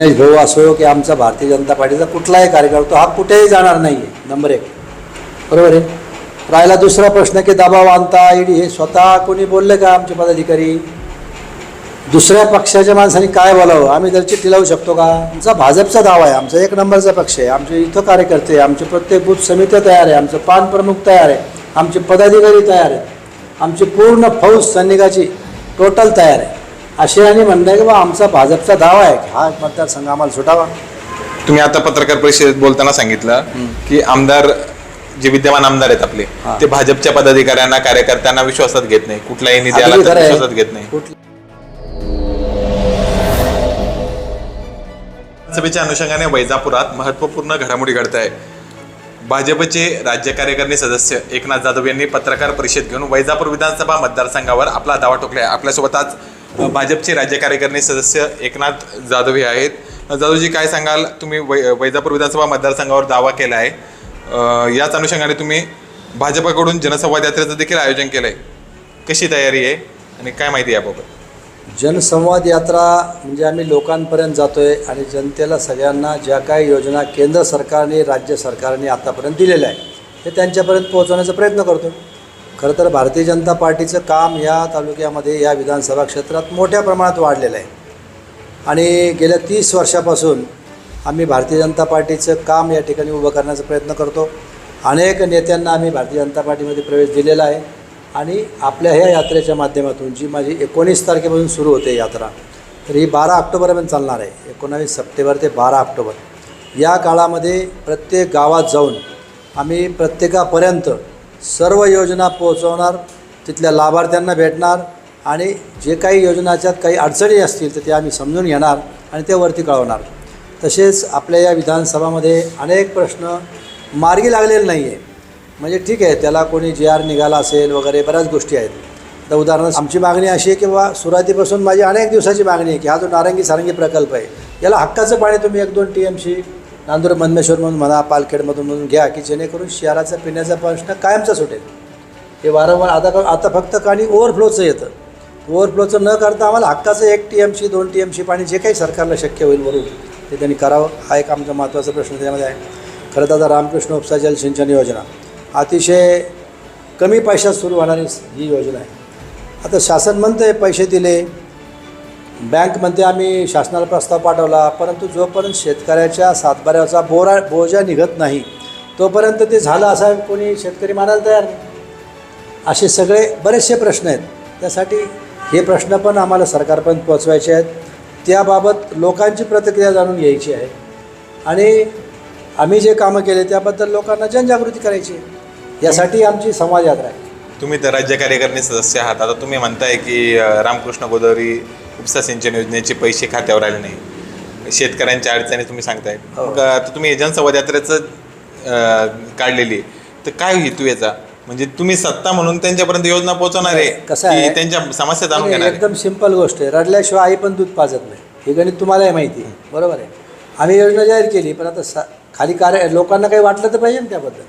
गणेश भाऊ असो की आमचा भारतीय जनता पार्टीचा कुठलाही कार्यकर्ता हा कुठेही जाणार नाही आहे नंबर एक. बरोबर आहे? राहिला दुसरा प्रश्न की दबाव आणता ईडी हे स्वतः कोणी बोलले का आमचे पदाधिकारी? दुसऱ्या पक्षाच्या माणसांनी काय बोलावं? आम्ही जर चिठ्ठी लावू शकतो का? आमचा भाजपचा दावा आहे आमचा एक नंबरचा पक्ष आहे आमचे इथं कार्यकर्ते आहे, आमचे प्रत्येक बूथ समित्या तयार आहे आमचं पान प्रमुख तयार आहे आमचे पदाधिकारी तयार आहे आमची पूर्ण फौज सैनिकाची टोटल तयार आहे. असे आणि म्हणणं आहे की बा आमचा भाजपचा दावा आहे की हा मतदारसंघ आम्हाला सुटावा. तुम्ही आता पत्रकार परिषदेत बोलताना सांगितलं की आमदार जे विद्यमान आमदार आहेत आपले. ते भाजपच्या पदाधिकाऱ्यांना कार्यकर्त्यांना विश्वासात घेत नाही. कुठलाही निधी आला तर. विश्वासात घेत नाही. सभेच्या अनुषंगाने वैजापुरात महत्त्वपूर्ण घडामोडी घडत आहे भाजपचे राज्य कार्यकारिणी सदस्य एकनाथ जाधव यांनी पत्रकार परिषद घेऊन वैजापूर विधानसभा मतदारसंघावर आपला दावा टोकला आहे आपल्यासोबत आज भाजपचे राज्य कार्यकारिणी सदस्य एकनाथ जाधव हे आहेत. जाधवजी काय सांगाल? तुम्ही वै वैजापूर विधानसभा मतदारसंघावर दावा केला आहे याच अनुषंगाने तुम्ही भाजपाकडून जनसंवाद यात्रेचं देखील आयोजन केलं आहे कशी तयारी आहे आणि काय माहिती याबाबत? जनसंवाद यात्रा म्हणजे आम्ही लोकांपर्यंत जातो आहे आणि जनतेला सगळ्यांना ज्या काही योजना केंद्र सरकारने राज्य सरकारने आतापर्यंत दिलेल्या आहे ते त्यांच्यापर्यंत पोहोचवण्याचा प्रयत्न करतो खरं तर भारतीय जनता पार्टीचं काम या तालुक्यामध्ये या विधानसभा क्षेत्रात मोठ्या प्रमाणात वाढलेलं आहे. आणि गेल्या तीस वर्षापासून आम्ही भारतीय जनता पार्टीचं काम या ठिकाणी उभं करण्याचा प्रयत्न करतो. अनेक नेत्यांना आम्ही भारतीय जनता पार्टीमध्ये प्रवेश दिलेला आहे. आणि आपल्या ह्या यात्रेच्या माध्यमातून जी माझी एकोणीस तारखेपासून सुरू होते यात्रा तर ही बारा ऑक्टोबरपर्यंत चालणार आहे. एकोणावीस सप्टेंबर ते बारा ऑक्टोबर. या काळामध्ये प्रत्येक गावात जाऊन आम्ही प्रत्येकापर्यंत सर्व योजना पोहोचवणार तिथल्या लाभार्थ्यांना भेटणार आणि जे काही योजनाच्यात काही अडचणी असतील तर ते आम्ही समजून घेणार आणि ते वरती कळवणार. तसेच आपल्या या विधानसभामध्ये अनेक प्रश्न मार्गी लागलेले नाही आहे म्हणजे ठीक आहे त्याला कोणी जे आर निघाला असेल वगैरे बऱ्याच गोष्टी आहेत. तर उदाहरणार्थ आमची मागणी अशी आहे की बाबा सुरुवातीपासून माझी अनेक दिवसाची मागणी आहे की हा जो नारंगी सारंगी प्रकल्प आहे याला हक्काचं पाणी तुम्ही एक दोन टी एम सी नांदूर म्हणून म्हणा पालखेडमधून म्हणून घ्या की जेणेकरून शहराचा पिण्याचा प्रश्न कायमचा सुटेल. हे वारंवार आता आता फक्त पाणी ओव्हरफ्लोचं येतं. ओव्हरफ्लोचं न करता आम्हाला हक्काचं एक टी एम सी दोन टी एम सी पाणी जे काही सरकारला शक्य होईल वरून ते त्यांनी करावं. हा एक आमचा महत्त्वाचा प्रश्न त्यामध्ये आहे. खरं तर आता रामकृष्ण उपसा जलसिंचन योजना. अतिशय कमी पैशात सुरू होणारी ही योजना आहे. आता शासन म्हणतं आहे पैसे दिले बँकमध्ये आम्ही शासनाला प्रस्ताव पाठवला परंतु जोपर्यंत शेतकऱ्याच्या सातबाऱ्याचा बोरा बोजा निघत नाही तोपर्यंत ते झालं असा कोणी शेतकरी मानायला तयार नाही. असे सगळे बरेचसे प्रश्न आहेत. त्यासाठी हे प्रश्न पण आम्हाला सरकारपर्यंत पोचवायचे आहेत. त्याबाबत लोकांची प्रतिक्रिया जाणून घ्यायची आहे. आणि आम्ही जे कामं केले त्याबद्दल लोकांना जनजागृती करायची आहे. यासाठी आमची संवाद यात्रा आहे. तुम्ही तर राज्य कार्यकारिणी सदस्य आहात. आता तुम्ही म्हणताय की रामकृष्ण गोदावरी उपसा सिंचन योजनेचे पैसे खात्यावर आले नाही. शेतकऱ्यांच्या अडचणी तुम्ही सांगताय. हो. मग आता तुम्ही जनसंवाद यात्रेचं अ, काढलेली तर काय हेतू याचा? म्हणजे तुम्ही सत्ता म्हणून त्यांच्यापर्यंत योजना पोहोचवणार आहे कसं आहे? त्यांच्या समस्या जाणून घेणार? एकदम सिंपल गोष्ट आहे. रडल्याशिवाय आई पण दूध पाजत नाही. हे गणित तुम्हालाही माहिती आहे. बरोबर आहे. आम्ही योजना जाहीर केली पण आता सा खाली कार्य लोकांना काही वाटलं तर पाहिजे ना त्याबद्दल.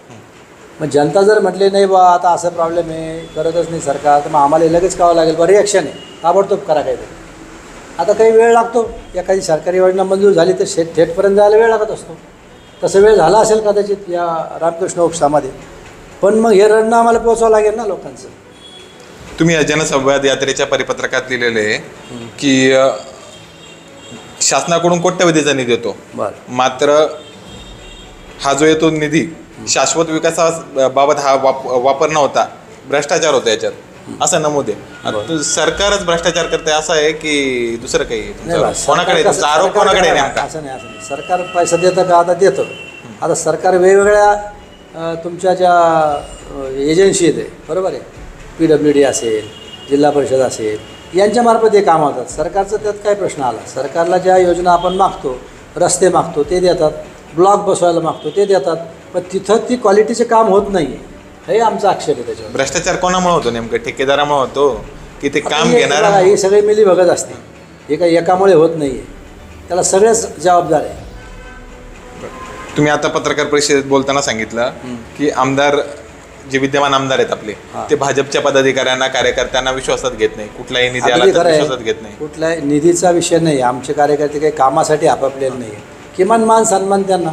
मग जनता जर म्हटले नाही बा आता असं प्रॉब्लेम आहे करतच नाही सरकार. तर मग आम्हाला हे लगेच करावं लागेल बरं रिॲक्शन आहे. ताबडतोब करा काहीतरी. आता काही वेळ लागतो. एखादी सरकारी योजना मंजूर झाली तर शेत थेटपर्यंत जायला वेळ लागत असतो. तसं वेळ झाला असेल कदाचित या रामकृष्ण उपसामध्ये. पण मग हे रडणं आम्हाला पोचावं लागेल ना लोकांचं. तुम्ही या जनसंवाद यात्रेच्या परिपत्रकात लिहिलेले आहे की अ, शासनाकडून कोट्यवधीचा निधी येतो. बरं. मात्र हा जो येतो निधी शाश्वत विकासाबाबत हा वाप वापर नव्हता भ्रष्टाचार होता याच्यात. असं नमूद आहे तू- सरकारच भ्रष्टाचार करते असं आहे की दुसरं काही? आहे? कोणाकडे आहे? तुमचा आरोप कोणाकडे आहे नेमका? असं नाही असं नाही. सरकार पैसा देतं का? आता देतं. आता सरकार वेगवेगळ्या तुमच्या ज्या एजन्सी आहेत बरोबर आहे? पी डब्ल्यू डी असेल जिल्हा परिषद असेल यांच्यामार्फत हे काम होतात. सरकारचं त्यात काय प्रश्न आला? सरकारला ज्या योजना आपण मागतो रस्ते मागतो ते देतात. ब्लॉक बसवायला मागतो ते देतात. पण तिथं ती क्वालिटीचे काम होत नाही हे आमचा आक्षेप आहे त्याच्यावर. भ्रष्टाचार कोणामुळे होतो नेमकं? ठेकेदारामुळे होतो? की ते काम हे घेणार? बघा, ही सगळी मिली बघत असते हे काही एकामुळे होत नाही आहे त्याला सगळेच जबाबदार आहे. तुम्ही आता पत्रकार परिषदेत बोलताना सांगितलं की आमदार जे विद्यमान आमदार आहेत आपले. ते भाजपच्या पदाधिकाऱ्यांना कार्यकर्त्यांना विश्वासात घेत नाही कुठलाही निधी आला अगदी तर खरं विश्वासात घेत नाही कुठल्या निधीचा विषय नाही. आमचे कार्यकर्ते काही कामासाठी आपापलेले नाही किमान मान सन्मान त्यांना.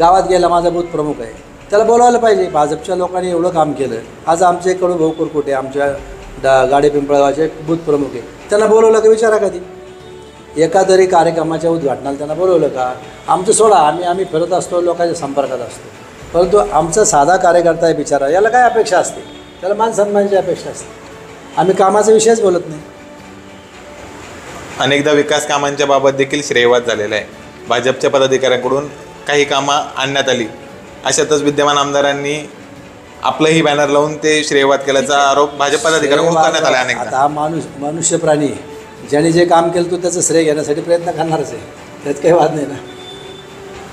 गावात गेला माझा बूथ प्रमुख आहे. त्याला बोलावलं पाहिजे. भाजपच्या लोकांनी एवढं काम केलं. आज आमचे कडू भाऊ कुरकुटे आमच्या डा गाडी पिंपळगावचे बूथ प्रमुख आहे. त्यांना बोलवलं का? विचारा कधी. एका तरी कार्यक्रमाच्या उद्घाटनाला त्यांना बोलवलं का? आमचं सोडा आम्ही आम्ही फिरत असतो लोकांच्या संपर्कात असतो. परंतु आमचा साधा कार्यकर्ता आहे बिचारा. याला काय अपेक्षा असते? त्याला मान सन्मानाची अपेक्षा असते. आम्ही कामाचा विषयच बोलत नाही. अनेकदा विकास कामांच्या बाबत देखील श्रेयवाद झालेला आहे. भाजपच्या पदाधिकाऱ्यांकडून काही कामं आणण्यात आली. अशातच विद्यमान आमदारांनी आपलंही बॅनर लावून ते श्रेयवाद केल्याचा आरोप भाजप पदाधिकाऱ्यांकडून करण्यात आला आता हा माणूस मनुष्य प्राणी आहे ज्याने जे काम केलं तो त्याचं श्रेय घेण्यासाठी प्रयत्न करणारच आहे. त्यात काही वाद नाही ना.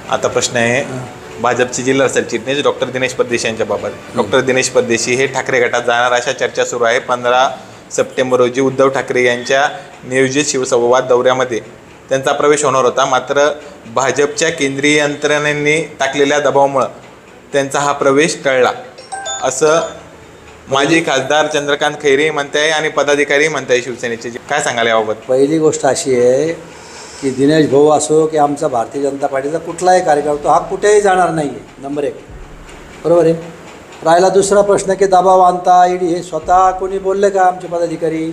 आता प्रश्न आहे भाजपचे जिल्हा सरचिटणीस डॉक्टर दिनेश परदेशी यांच्या बाबत. डॉक्टर दिनेश परदेशी हे ठाकरे गटात जाणार अशा चर्चा सुरू आहे. पंधरा सप्टेंबर रोजी उद्धव ठाकरे यांच्या नियोजित शिवसंवाद दौऱ्यामध्ये. त्यांचा प्रवेश होणार होता. मात्र भाजपच्या केंद्रीय यंत्रणांनी टाकलेल्या दबावामुळं त्यांचा हा प्रवेश टळला. असं माजी खासदार चंद्रकांत खैरे म्हणताय आणि पदाधिकारी म्हणताय शिवसेनेचे. काय सांगाल याबाबत? पहिली गोष्ट अशी आहे की दिनेश भाऊ असो की आमचा भारतीय जनता पार्टीचा कुठलाही कार्यकर्ता हा कुठेही जाणार नाही आहे नंबर एक. बरोबर आहे? राहिला दुसरा प्रश्न की दबाव आणता ईडी हे स्वतः कोणी बोलले का आमचे पदाधिकारी?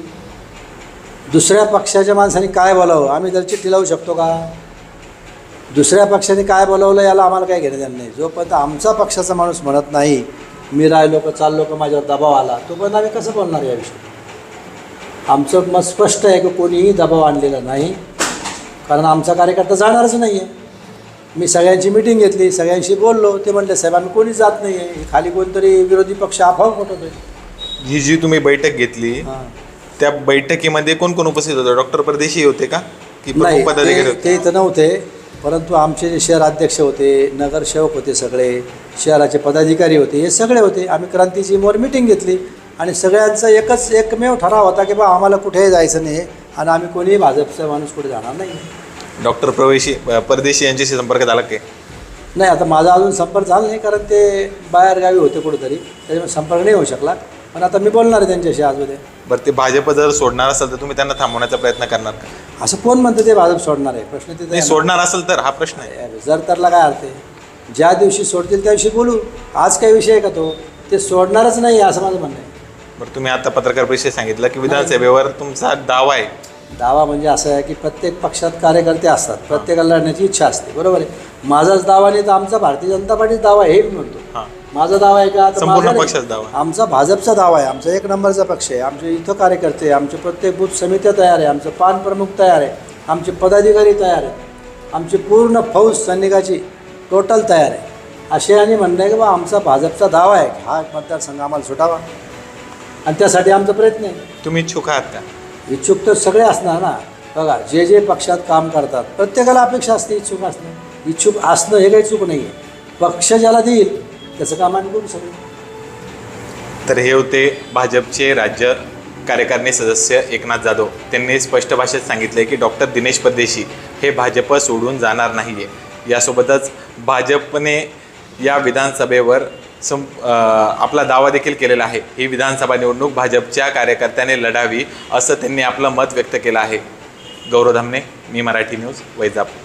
दुसऱ्या पक्षाच्या माणसाने काय बोलावं? आम्ही तर चिठ्ठी लावू शकतो का? दुसऱ्या पक्षाने काय बोलावलं याला आम्हाला काय घेणं देणं नाही. जोपर्यंत आमचा पक्षाचा माणूस म्हणत नाही मी राहिलो का चाललो का माझ्यावर दबाव आला तोपर्यंत आम्ही कसं बोलणार याविषयी आमचं मत स्पष्ट आहे की कोणीही दबाव आणलेला नाही कारण आमचा कार्यकर्ता जाणारच नाही आहे मी सगळ्यांची मिटिंग घेतली सगळ्यांशी बोललो ते म्हणले साहेब आम्ही कोणीच जात नाही आहे खाली कोणतरी विरोधी पक्ष आफाव मोठवतोय ही जी तुम्ही बैठक घेतली हां. त्या बैठकीमध्ये कोण कोण उपस्थित होते? डॉक्टर परदेशी होते का? की प्रमुख पदाधिकारी ते होते? ते इथं नव्हते परंतु आमचे जे शहर अध्यक्ष होते नगरसेवक होते सगळे शहराचे पदाधिकारी होते हे सगळे होते. आम्ही क्रांतीची मोर मिटिंग घेतली आणि सगळ्यांचा एकच एकमेव ठराव होता की बा आम्हाला कुठेही जायचं नाही आणि आम्ही कोणीही भाजपचा माणूस कुठे जाणार नाही. डॉक्टर प्रवेशी परदेशी यांच्याशी संपर्क झाला की? नाही आता माझा अजून संपर्क झाला नाही कारण ते बाहेरगावी होते कुठेतरी. त्याच्यामुळे संपर्क नाही होऊ शकला. पण आता मी बोलणार आहे त्यांच्याशी आज उद्या बरं ते भाजप जर सोडणार असेल तर तुम्ही त्यांना थांबवण्याचा प्रयत्न करणार का? असं कोण म्हणतं ते भाजप सोडणार आहे? प्रश्न तिथे नाही आहे सोडणार असेल तर हा प्रश्न आहे. जर तरला काय अर्थ आहे? ज्या दिवशी सोडतील त्या दिवशी बोलू. आज काय विषय आहे का तो? ते सोडणारच नाही असं माझं म्हणणं आहे. बरं तुम्ही आता पत्रकार परिषदेत सांगितलं की विधानसभेवर तुमचा दावा आहे. दावा म्हणजे असं आहे की प्रत्येक पक्षात कार्यकर्ते असतात. प्रत्येकाला लढण्याची इच्छा असते. बरोबर आहे? माझाच दावा नाही तर आमचा भारतीय जनता पार्टीचा दावा आहे हे मी म्हणतो. हां. माझा दावा आहे का? संपूर्ण. पक्षाचा दावा. आमचा भाजपचा दावा आहे. आमचा एक नंबरचा पक्ष आहे. आमचे इथं कार्यकर्ते आमचे प्रत्येक बूथ समित्या तयार आहे. आमचं पान प्रमुख तयार आहे. आमचे पदाधिकारी तयार आहेत. आमची पूर्ण फौज सैनिकाची टोटल तयार आहे. असे आणि म्हणणं आहे की बा आमचा भाजपचा दावा आहे. हा मतदारसंघ आम्हाला सुटावा. आणि त्यासाठी आमचा प्रयत्न आहे. तुम्ही इच्छुक आहात का? इच्छुक तर सगळे असणार ना. बघा जे जे पक्षात काम करतात प्रत्येकाला अपेक्षा असते इच्छुक असणं. इच्छुक असणं हे काही चूक नाही आहे पक्ष ज्याला देईल त्याचं काम आम्ही करू शकतो तर हे होते भाजपचे राज्य कार्यकारिणी सदस्य एकनाथ जाधव. त्यांनी स्पष्ट भाषेत सांगितले की डॉक्टर दिनेश परदेशी हे भाजप सोडून जाणार नाही आहे यासोबतच भाजपने या विधानसभेवर सं आपला दावा देखील केलेला आहे. ही विधानसभा निवडणूक भाजपच्या कार्यकर्त्याने लढावी असं त्यांनी आपलं मत व्यक्त केलं आहे. गौरव धामणे मी मराठी न्यूज वैजापूर.